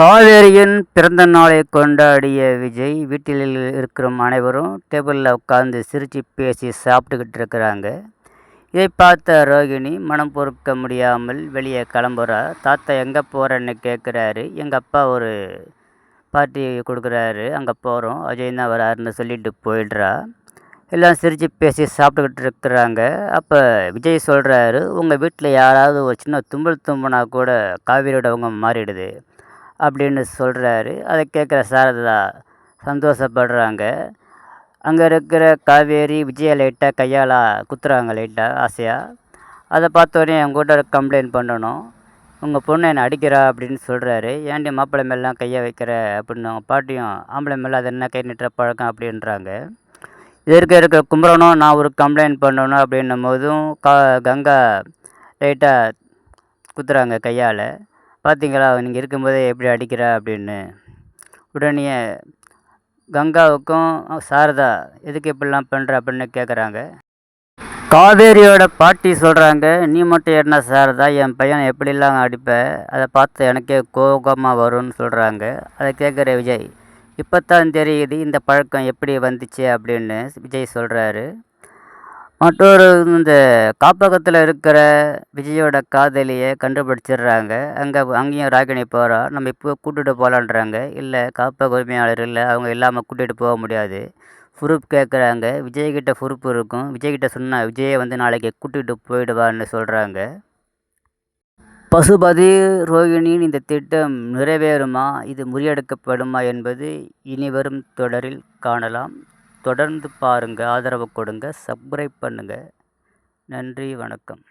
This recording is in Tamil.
காவேரியின் பிறந்த நாளை கொண்டாடிய விஜய் வீட்டில் இருக்கிற அனைவரும் டேபிளில் உட்காந்து சிரித்து பேசி சாப்பிட்டுக்கிட்டு இருக்கிறாங்க. இதை பார்த்த ரோகிணி மனம் பொறுக்க முடியாமல் வெளியே கிளம்புறா. தாத்தா எங்கே போகிறேன்னு கேட்குறாரு எங்கள் அப்பா ஒரு பார்ட்டி கொடுக்குறாரு. அங்கே போகிறோம் அஜய் தான் வராருன்னு சொல்லிட்டு போயிடுறா. எல்லாம் சிரித்து பேசி சாப்பிட்டுக்கிட்டு இருக்கிறாங்க. அப்போ விஜய் சொல்கிறாரு உங்கள் வீட்டில் யாராவது ஒரு சின்ன தும்பல் தும்புனா கூட காவேரியோட அவங்க மாறிடுது. அப்படின்னு சொல்கிறாரு அதை கேட்குற சாரதா சந்தோஷப்படுறாங்க. அங்கே இருக்கிற காவேரி விஜயை லைட்டாக கையால் குத்துறாங்க லைட்டாக ஆசையாக அதை பார்த்தோன்னே என் கூட கம்ப்ளைண்ட் பண்ணணும். உங்கள் பொண்ணு என்னை அடிக்கிறா அப்படின்னு சொல்கிறாரு ஏன்டி மாப்பிள்ளை மேலாம் கையை வைக்கிற அப்படின்னு அவங்க பாட்டியும் ஆம்பளை மேலே அது என்ன கை நிட்டுற பழக்கம் அப்படின்றாங்க. இதற்கு இருக்கிற கும்பரனும் நான் ஒரு கம்ப்ளைண்ட் பண்ணணும் அப்படின்னும் போதும் கா கங்கா லைட்டாக குத்துறாங்க கையால். பார்த்தீங்களா நீங்கள் இருக்கும்போதே எப்படி அடிக்கிறா அப்படின்னு. உடனே கங்காவுக்கும் சாரதா எதுக்கு இப்படிலாம் பண்ணுற அப்படின்னு கேட்குறாங்க காவேரியோட பாட்டி சொல்கிறாங்க நீ மட்டும் என்ன சாரதா என் பையனை எப்படிலாம் அடிப்ப? அதை பார்த்து எனக்கே கோபமாக வரும்னு சொல்கிறாங்க அதை கேட்குற விஜய் இப்போ தான் தெரியுது இந்த பழக்கம் எப்படி வந்துச்சு? அப்படின்னு விஜய் சொல்கிறாரு மற்றொரு இந்த காப்பகத்தில் இருக்கிற விஜயோட காதலியை கண்டுபிடிச்சிடுறாங்க. அங்கே அங்கேயும் ராகினி போகிறா நம்ம இப்போ கூட்டிகிட்டு போகலான்றாங்க இல்லை காப்பக உரிமையாளர் இல்லை அவங்க இல்லாமல் கூட்டிகிட்டு போக முடியாது. ப்ரூஃப் கேட்குறாங்க விஜய்கிட்ட ப்ரூஃப் இருக்கும். விஜய்கிட்ட சொன்னால் விஜயை வந்து நாளைக்கு கூட்டிகிட்டு போயிடுவான்னு சொல்கிறாங்க பசுபதி ரோகிணியின் இந்த திட்டம் நிறைவேறுமா? இது முறியெடுக்கப்படுமா என்பது இனிவரும் தொடரில் காணலாம். தொடர்ந்து பாருங்கள் ஆதரவு கொடுங்க சப்ஸ்கிரைப் பண்ணுங்கள் நன்றி வணக்கம்.